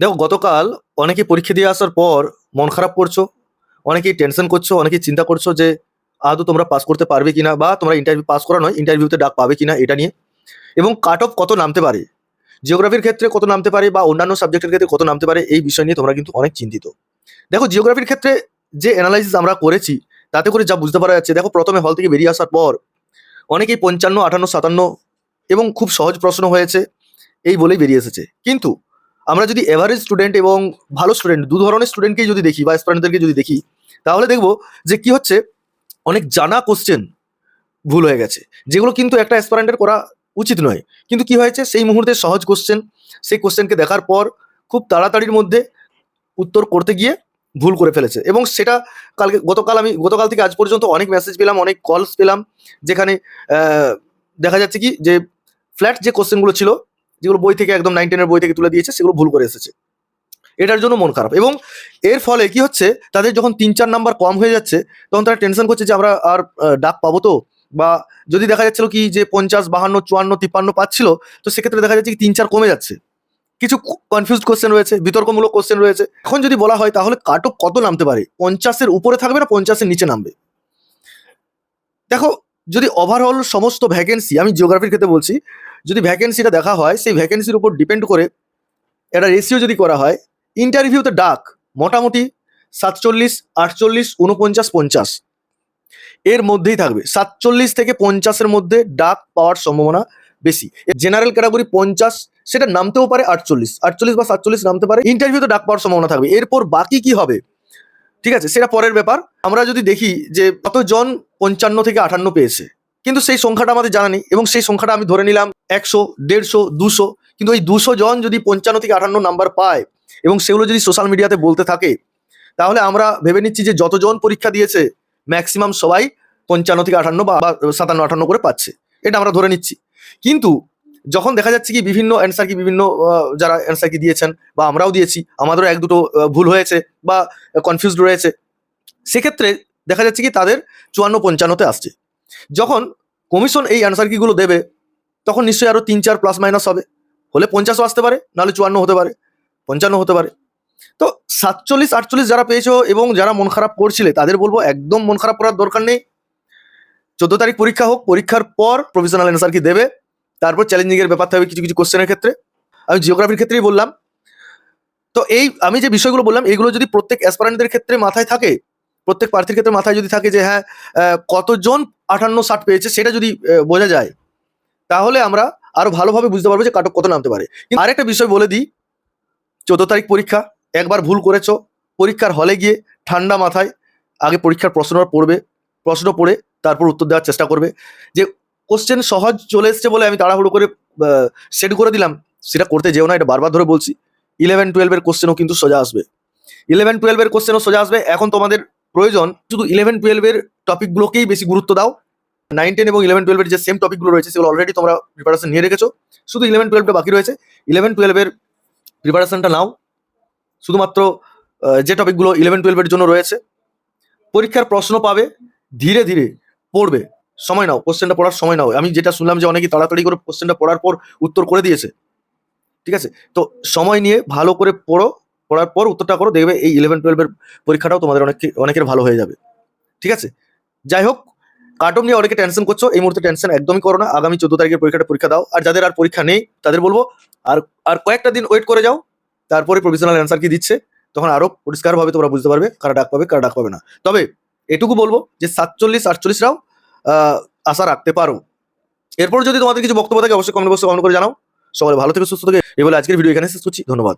দেখো, গতকাল অনেকে পরীক্ষা দিয়ে আসার পর মন খারাপ করছ, অনেকেই টেনশন করছ, অনেকেই চিন্তা করছ যে আদৌ তোমরা পাস করতে পারবে কিনা বা তোমরা ইন্টারভিউ পাস করা নয় ইন্টারভিউতে ডাক পাবে কিনা এটা নিয়ে। এবং কাট অফ কত নামতে পারে? জিওগ্রাফির ক্ষেত্রে কত নামতে পারে বা অন্যান্য সাবজেক্টের ক্ষেত্রে কত নামতে পারে, এই বিষয় নিয়ে তোমরা কিন্তু অনেক চিন্তিত। দেখো জিওগ্রাফির ক্ষেত্রে যে অ্যানালাইসিস আমরা করেছি, তাতে করে যা বুঝতে পারা যাচ্ছে, দেখো, প্রথমে হল থেকে বেরিয়ে আসার পর অনেকেই পঞ্চান্ন, আটান্ন, সাতান্ন এবং খুব সহজ প্রশ্ন হয়েছে, এই বলেই বেরিয়ে এসেছে। কিন্তু আমরা যদি এভারেজ স্টুডেন্ট এবং ভালো স্টুডেন্ট দু ধরনের স্টুডেন্টকেই যদি দেখি বা স্টুডেন্টদেরকে যদি দেখি, তাহলে দেখব যে কি হচ্ছে, অনেক জানা কোশ্চেন ভুল হয়ে গেছে, যেগুলো কিন্তু একটা অ্যাসপারেন্টের করা উচিত নয়। কিন্তু কি হয়েছে? সেই মুহূর্তে সহজ কোশ্চেন সেই কোশ্চেনকে দেখার পর খুব তাড়াতাড়ির মধ্যে উত্তর করতে গিয়ে ভুল করে ফেলেছে। এবং সেটা কালকে, গতকাল আমি, গতকাল থেকে আজ পর্যন্ত অনেক মেসেজ পেলাম, অনেক কলস পেলাম, যেখানে দেখা যাচ্ছে কি যে ফ্ল্যাট যে কোশ্চেনগুলো ছিল যেগুলো বই থেকে একদম নাইন টেনের বই থেকে তুলে দিয়েছে, সেগুলো ভুল করে এসেছে। এটার জন্য মন খারাপ। এবং এর ফলে কি হচ্ছে, তাদের যখন তিন, চার নাম্বার কম হয়ে যাচ্ছে, তখন তারা টেনশন করছে যে আমরা আর ডাক পাবো তো? বা যদি দেখা যাচ্ছিল কি যে পঞ্চাশ, বাহান্ন, চুয়ান্ন, তিপ্পান্ন পাচ্ছিল, তো সেক্ষেত্রে দেখা যাচ্ছে কি তিন, চার কমে যাচ্ছে। কিছু কনফিউজ কোশ্চেন রয়েছে, বিতর্কমূলক কোশ্চেন রয়েছে। এখন যদি বলা হয়, তাহলে কাট কত নামতে পারে? পঞ্চাশের উপরে থাকবে না, পঞ্চাশের নিচে নামবে? দেখো, যদি ওভারঅল সমস্ত ভ্যাকেন্সি আমি জিওগ্রাফির ক্ষেত্রে বলছি যদি ভ্যাকেন্সিটা দেখা হয়, সেই ভ্যাকেন্সির উপর ডিপেন্ড করে একটা রেশিও যদি করা হয় ইন্টারভিউতে ডাক মোটামুটি সাতচল্লিশ, আটচল্লিশ, উনপঞ্চাশ, পঞ্চাশ। এর মধ্যেই থাকবে। সাতচল্লিশ থেকে পঞ্চাশের মধ্যে ডাক পাওয়ার সম্ভাবনা বেশি। জেনারেল ক্যাটাগরি পঞ্চাশ, সেটা নামতেও পারে আটচল্লিশ। আটচল্লিশ বা সাতচল্লিশ নামতে পারে ইন্টারভিউতে ডাক পাওয়ার সম্ভাবনা থাকবে। এরপর বাকি কি হবে? ঠিক আছে, সেটা পরের ব্যাপার। আমরা যদি দেখি যে কতজন পঞ্চান্ন থেকে আটান্ন পেয়েছে। কিন্তু সেই সংখ্যাটা আমাদের জানা নেই এবং সেই সংখ্যাটা আমি ধরে নিলাম একশো, দেড়শো, দুশো। কিন্তু ওই দুশো জন যদি পঞ্চান্ন থেকে আটান্ন নাম্বার পায় এবং সেগুলো যদি সোশ্যাল মিডিয়াতে বলতে থাকে, তাহলে আমরা ভেবে নিচ্ছি যে যতজন পরীক্ষা দিয়েছে ম্যাক্সিমাম সবাই পঞ্চান্ন থেকে আটান্ন বা বা সাতান্ন, আটান্ন করে পাচ্ছে। এটা আমরা ধরে নিচ্ছি। কিন্তু যখন দেখা যাচ্ছে কি বিভিন্ন অ্যান্সার কি বিভিন্ন যারা অ্যান্সার কি দিয়েছেন বা আমরাও দিয়েছি, আমাদেরও এক দুটো ভুল হয়েছে বা কনফিউজড রয়েছে, সেক্ষেত্রে দেখা যাচ্ছে কি তাদের চুয়ান্ন, পঞ্চান্নতে আসছে। যখন কমিশন এই অ্যান্সার কিগুলো দেবে, তখন নিশ্চয়ই আরও তিন চার প্লাস মাইনাস হবে। হলে পঞ্চাশও আসতে পারে, নাহলে চুয়ান্ন হতে পারে, পঞ্চান্ন হতে পারে। তো সাতচল্লিশ, আটচল্লিশ যারা পেয়েছ এবং যারা মন খারাপ করছিলে, তাদের বলব একদম মন খারাপ করার দরকার নেই। চোদ্দ তারিখ পরীক্ষা হোক, পরীক্ষার পর প্রফেশনাল অ্যান্সার কি দেবে। তারপর চ্যালেঞ্জিংয়ের ব্যাপার থাকবে কিছু কিছু কোশ্চেনের ক্ষেত্রে। আমি জিওগ্রাফির ক্ষেত্রেই বললাম। তো এই, আমি যে বিষয়গুলো বললাম, এগুলো যদি প্রত্যেক অ্যাসপারেন্টদের ক্ষেত্রে মাথায় থাকে প্রত্যেক প্রার্থীর ক্ষেত্রে মাথায় যদি থাকে যে হ্যাঁ কতজন আটান্ন ষাট পেয়েছে সেটা যদি বোঝা যায়, তাহলে আমরা আরও ভালোভাবে বুঝতে পারব যে কাটক কত নামতে পারে। আরেকটা বিষয় বলে দিই, চোদ্দ তারিখ পরীক্ষা, একবার ভুল করেছ, পরীক্ষার হলে গিয়ে ঠান্ডা মাথায় আগে পরীক্ষার প্রশ্ন পড়বে, প্রশ্ন পড়ে তারপর উত্তর দেওয়ার চেষ্টা করবে। যে কোশ্চেন সহজ চলে এসছে বলে আমি তাড়াহুড়ো করে সেট করে দিলাম, সেটা করতে যেও না, এটা বারবার ধরে বলছি। ইলেভেন টুয়েলভের কোশ্চেনও কিন্তু সোজা আসবে। ইলেভেন টুয়েলভের কোশ্চেনও সোজা আসবে। এখন তোমাদের প্রয়োজন, শুধু ইলেভেন টুয়েলভের টপিকগুলোকেই বেশি গুরুত্ব দাও। নাইন টেন এবং ইলেভেন টুয়েলভের যে সেম টপিকগুলো রয়েছে, সেগুলো অলরেডি তোমরা প্রিপারেশন নিয়ে রেখেছো। শুধু ইলেভেন টুয়েলভটা বাকি রয়েছে ইলেভেন টুয়েলভের প্রিপারেশনটা নাও। শুধুমাত্র যে টপিকগুলো ইলেভেন টুয়েলভের জন্য রয়েছে, পরীক্ষার প্রশ্ন পাবে, ধীরে ধীরে পড়বে। সময় নাও কোশ্চেনটা পড়ার সময় নাও। আমি যেটা শুনলাম যে অনেকে তাড়াতাড়ি করে কোশ্চেনটা পড়ার পর উত্তর করে দিয়েছে। ঠিক আছে? তো সময় নিয়ে ভালো করে পড়ো পড়ার পর উত্তরটা করো, দেখবে এই ইলেভেন টুয়েলভের পরীক্ষাটাও তোমাদের অনেক, অনেকের ভালো হয়ে যাবে। ঠিক আছে? যাই হোক কার্টুন নিয়ে অনেকে টেনশন করছ, এই মুহূর্তে টেনশন একদমই করো না। আগামী চোদ্দ তারিখের পরীক্ষাটা পরীক্ষা দাও। আর যাদের আর পরীক্ষা নেই, তাদের বলব, আর আর কয়েকটা দিন ওয়েট করে যাও, তারপরে প্রফেশনাল অ্যান্সার কি দিচ্ছে, তখন আরও পরিষ্কারভাবে তোমরা বুঝতে পারবে, কারা ডাক পাবে, কারা ডাক পাবে না। তবে, এটুকু বলব যে সাতচল্লিশ আটচল্লিশরাও আশা রাখতে পারো। এরপর যদি তোমাদের কিছু বক্তব্য থাকে, অবশ্যই কমেন্ট বক্সে কমেন্ট করে জানাও। সবাই ভালো থেকে, সুস্থ থেকে। এই বলে আজকের ভিডিও এখানে শেষ করছি। ধন্যবাদ।